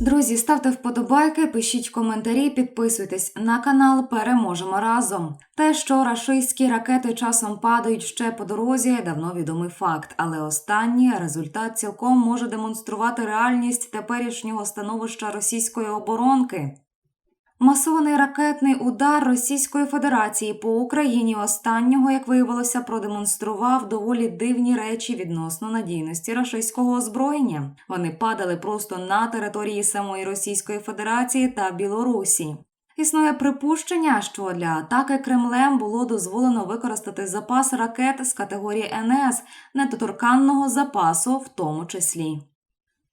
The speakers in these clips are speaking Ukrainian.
Друзі, ставте вподобайки, пишіть коментарі, підписуйтесь на канал. Переможемо разом. Те, що рашистські ракети часом падають ще по дорозі, давно відомий факт. Але останній результат цілком може демонструвати реальність теперішнього становища російської оборонки. Масований ракетний удар Російської Федерації по Україні останнього, як виявилося, продемонстрував доволі дивні речі відносно надійності рашистського озброєння. Вони падали просто на території самої Російської Федерації та Білорусі. Існує припущення, що для атаки Кремлем було дозволено використати запас ракет з категорії НС недоторканного запасу, в тому числі.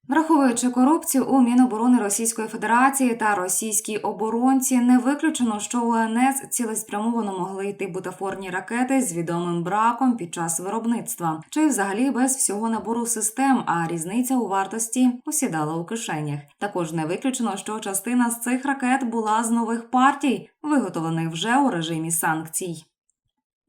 Враховуючи корупцію у Міноборони Російської Федерації та російській оборонці, не виключено, що у НС цілеспрямовано могли йти бутафорні ракети з відомим браком під час виробництва, чи взагалі без всього набору систем, а різниця у вартості осідала у кишенях. Також не виключено, що частина з цих ракет була з нових партій, виготовлених вже у режимі санкцій.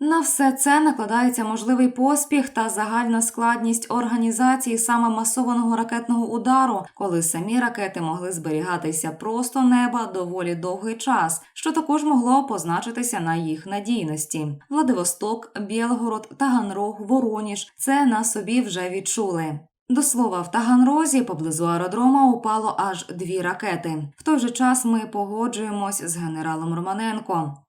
На все це накладається можливий поспіх та загальна складність організації саме масованого ракетного удару, коли самі ракети могли зберігатися просто неба доволі довгий час, що також могло позначитися на їх надійності. Владивосток, Білгород, Таганрог, Вороніж це на собі вже відчули. До слова, в Таганрозі поблизу аеродрома упало аж дві ракети. В той же час ми погоджуємось з генералом Романенко.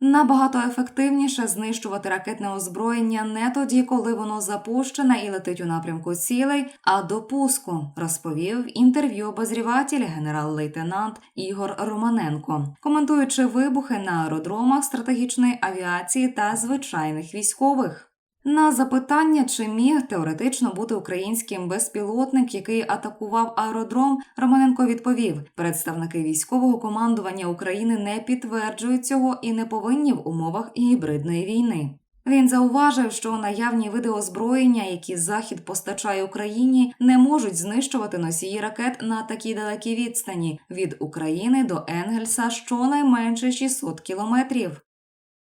Набагато ефективніше знищувати ракетне озброєння не тоді, коли воно запущене і летить у напрямку цілей, а до пуску, розповів в інтерв'ю обозріватель генерал-лейтенант Ігор Романенко, коментуючи вибухи на аеродромах стратегічної авіації та звичайних військових. На запитання, чи міг теоретично бути українським безпілотник, який атакував аеродром, Романенко відповів: представники військового командування України не підтверджують цього і не повинні в умовах гібридної війни. Він зауважив, що наявні види озброєння, які Захід постачає Україні, не можуть знищувати носії ракет на такій далекій відстані від України до Енгельса щонайменше 600 кілометрів.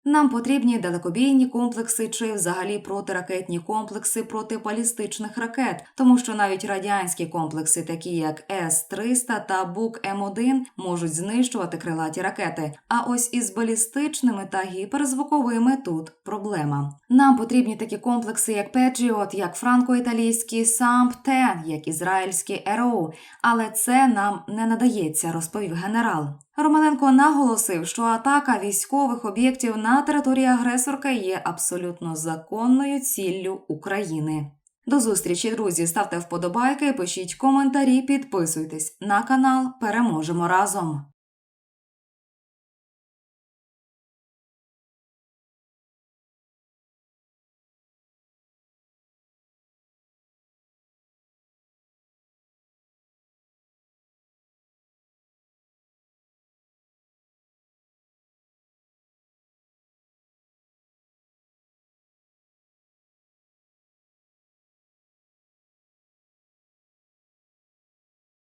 Нам потрібні далекобійні комплекси чи взагалі протиракетні комплекси проти балістичних ракет, тому що навіть радянські комплекси, такі як С-300 та Бук М1, можуть знищувати крилаті ракети. А ось із балістичними та гіперзвуковими тут проблема. Нам потрібні такі комплекси, як Петріот, як франко-італійські САМП-10, як ізраїльські ЕРО, але це нам не надається, розповів генерал. Романенко наголосив, що атака військових об'єктів на території агресорка є абсолютно законною ціллю України. До зустрічі, друзі. Ставте вподобайки, пишіть коментарі, підписуйтесь на канал. Переможемо разом.